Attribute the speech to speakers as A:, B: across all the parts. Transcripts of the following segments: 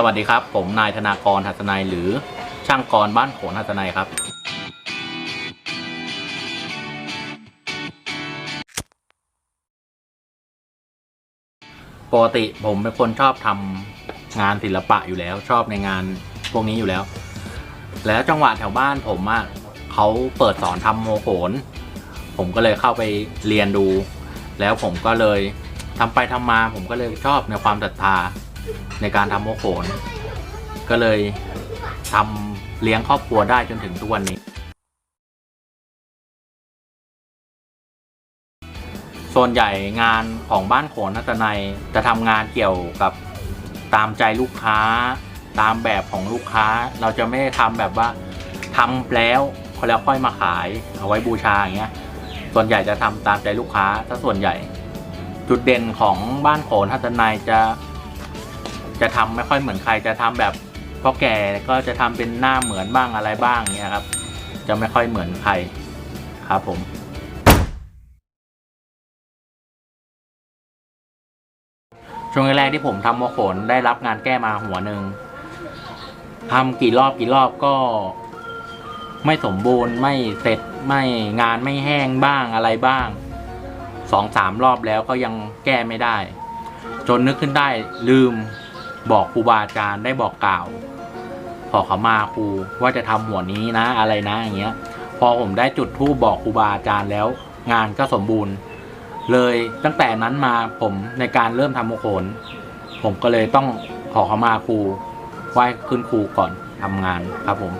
A: สวัสดีครับ ผมนายธนากรหัสนัยหรือช่างกรบ้านโขนหัสนัยครับ ปกติผมเป็นคนชอบทำงานศิลปะอยู่แล้ว ชอบในงานพวกนี้อยู่แล้ว แล้วจังหวะแถวบ้านผมอะ่ะเขาเปิดสอนทำโมโขน ผมก็เลยเข้าไปเรียนดู แล้วผมก็เลยทำไปทำมา ผมก็เลยชอบในความศรัทธา ในการทำโมโขน ก็เลยทำเลี้ยงครอบครัวได้จนถึงทุกวันนี้ ส่วนใหญ่งานของบ้านโขนนัตนัยจะทำงานเกี่ยวกับตามใจลูกค้า ตามแบบของลูกค้า เราจะไม่ได้ทำแบบว่าทำแล้วพอแล้วค่อยมาขายเอาไว้บูชาอย่างเงี้ย ส่วนใหญ่จะทำตามใจลูกค้าถ้าส่วนใหญ่ จุดเด่นของบ้านโขนทัตนัยจะ จะทำไม่ค่อยเหมือนใครจะทำแบบพ่อแก่ก็จะทำเป็นหน้าเหมือนบ้างอะไรบ้างเงี้ยครับ จะไม่ค่อยเหมือนใครครับผมช่วงแรกที่ผมทำโมโขนได้รับงานแก้มาหัวหนึ่งทำกี่รอบกี่รอบก็ไม่สมบูรณ์ไม่เสร็จไม่งานไม่แห้งบ้างอะไรบ้างสองสามรอบแล้วก็ยังแก้ไม่ได้ จนนึกขึ้นได้ลืม บอกครูบาอาจารย์ได้บอกกล่าว ขอเขามาครูว่าจะทำหัวนี้นะอะไรนะอย่างเงี้ย พอผมได้จุดธูปบอกครูบาอาจารย์แล้ว งานก็สมบูรณ์ เลยตั้งแต่นั้นมาผมในการเริ่มทำโมโขนผมก็เลยต้องขอเขามาครูไหว้ขึ้นครูก่อนทำงานครับผม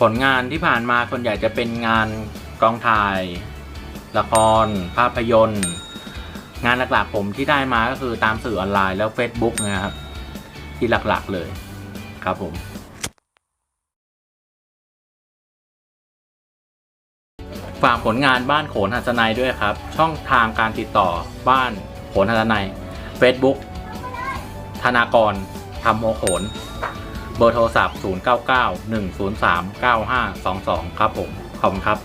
A: ผลงานที่ผ่านมาส่วนใหญ่จะเป็นงานกองถ่าย ละคร ภาพยนตร์ งานหลักๆผมที่ได้มาก็คือตามสื่อออนไลน์แล้ว Facebook นะครับ ที่หลักๆเลยครับผม ฝากผลงานบ้านโขนหัสนัยด้วยครับ ช่องทางการติดต่อบ้านโขนหัสนัย Facebook ธนากรทำโมโขนเบอร์โทรศัพท์ 099 103 9522 ครับผม ขอบคุณครับ